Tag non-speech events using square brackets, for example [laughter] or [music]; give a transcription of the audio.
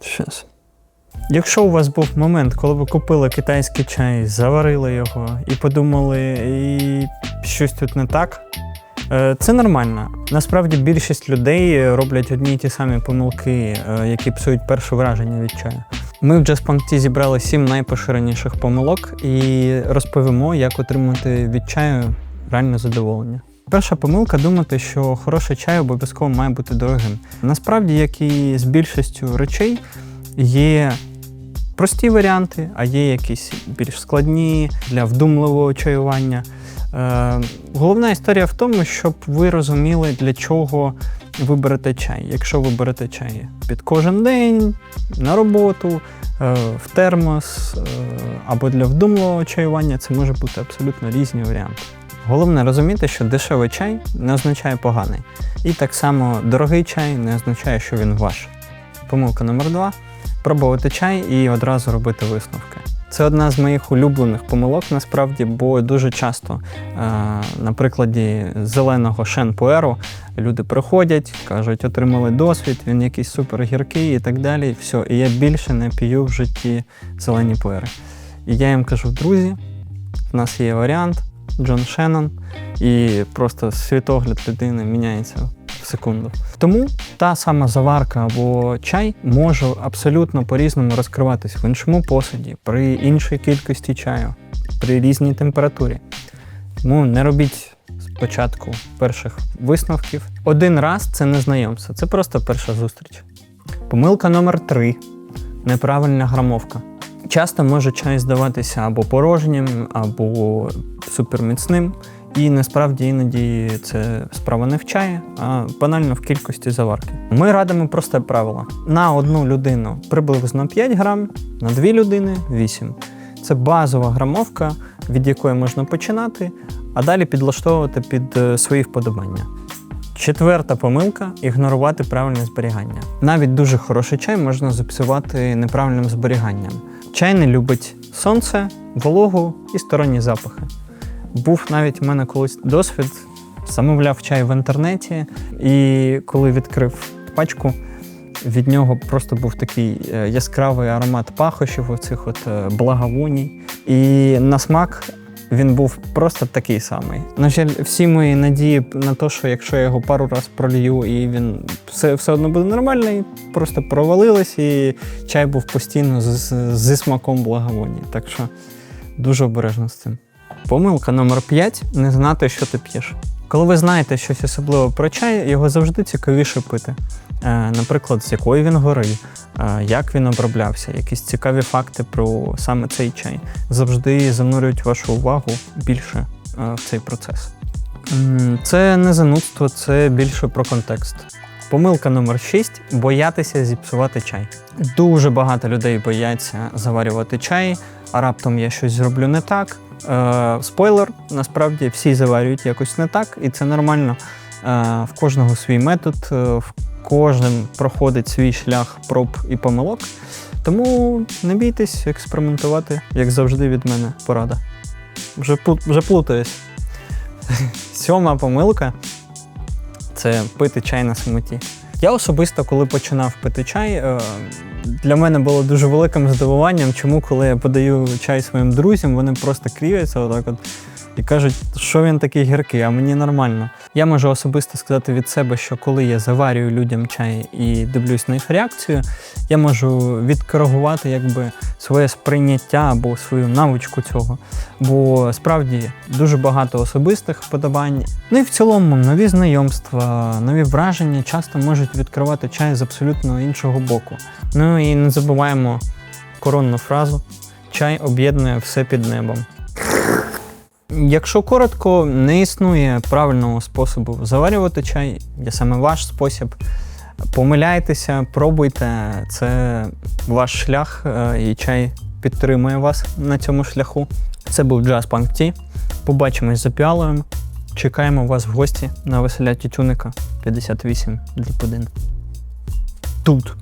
Щас. Якщо у вас був момент, коли ви купили китайський чай, заварили його і подумали, і щось тут не так, е, це нормально. Насправді більшість людей роблять одні й ті самі помилки, е, які псують перше враження від чаю. Ми в JustPunkT зібрали сім найпоширеніших помилок і розповімо, як отримати від чаю реальне задоволення. Перша помилка думати, що хороший чай обов'язково має бути дорогим. Насправді, як і з більшістю речей, є прості варіанти, а є якісь більш складні для вдумливого чаювання. Е, головна історія в тому, щоб ви розуміли, для чого ви берете чай. Якщо ви берете чай під кожен день, на роботу, е, в термос е, або для вдумливого чаювання, це може бути абсолютно різні варіанти. Головне розуміти, що дешевий чай не означає поганий. І так само дорогий чай не означає, що він ваш. Помилка номер два пробувати чай і одразу робити висновки. Це одна з моїх улюблених помилок насправді, бо дуже часто е, на прикладі зеленого шенпуеру люди приходять, кажуть, отримали досвід, він якийсь супер гіркий і так далі. Все, і я більше не п'ю в житті зелені пуери. І я їм кажу, друзі, в нас є варіант Джон Шеннон, і просто світогляд людини міняється секунду. Тому та сама заварка або чай може абсолютно по-різному розкриватись в іншому посуді, при іншій кількості чаю, при різній температурі. Тому не робіть спочатку перших висновків. Один раз це не знайомство, це просто перша зустріч. Помилка номер три неправильна грамовка. Часто може чай здаватися або порожнім, або суперміцним. І насправді іноді це справа не в чаї, а банально в кількості заварки. Ми радимо просте правило: на одну людину приблизно 5 грам, на дві людини 8. Це базова грамовка, від якої можна починати, а далі підлаштовувати під е, свої вподобання. Четверта помилка ігнорувати правильне зберігання. Навіть дуже хороший чай можна зіпсувати неправильним зберіганням. Чай не любить сонце, вологу і сторонні запахи. Був навіть у мене колись досвід, замовляв чай в інтернеті, і коли відкрив пачку, від нього просто був такий е, яскравий аромат пахощів, оцих от е, благовоній. І на смак він був просто такий самий. На жаль, всі мої надії на те, що якщо я його пару разів пролью і він все, все одно буде нормальний, просто провалились, і чай був постійно з- зі смаком благовоній. Так що дуже обережно з цим. Помилка номер 5 не знати, що ти п'єш. Коли ви знаєте щось особливе про чай, його завжди цікавіше пити. Е, наприклад, з якої він гори, е, як він оброблявся, якісь цікаві факти про саме цей чай завжди занурюють вашу увагу більше е, в цей процес. Це не занудство, це більше про контекст. Помилка номер 6 боятися зіпсувати чай. Дуже багато людей бояться заварювати чай, а раптом я щось зроблю не так. Е, спойлер, насправді всі заварюють якось не так, і це нормально. Е, в кожного свій метод, е, в кожен проходить свій шлях проб і помилок. Тому не бійтесь експериментувати, як завжди від мене порада. Вже, вже плутаюсь. [laughs] Сьома помилка це пити чай на самоті. Я особисто, коли починав пити чай, е, для мене було дуже великим здивуванням, чому, коли я подаю чай своїм друзям, вони просто кріються отак от і кажуть, що він такий гіркий, а мені нормально. Я можу особисто сказати від себе, що коли я заварюю людям чай і дивлюсь на їх реакцію, я можу відкоригувати якби своє сприйняття або свою навичку цього. Бо справді дуже багато особистих вподобань. Ну і в цілому нові знайомства, нові враження часто можуть відкривати чай з абсолютно іншого боку. Ну і не забуваємо коронну фразу: чай об'єднує все під небом. Якщо коротко, не існує правильного способу заварювати чай, є саме ваш спосіб. Помиляйтеся, пробуйте, це ваш шлях, е, і чай підтримує вас на цьому шляху. Це був Jazz Punk Tea. Побачимось за піалою. Чекаємо вас в гості на веселя Тютюника 58 Дріб 1. Тут.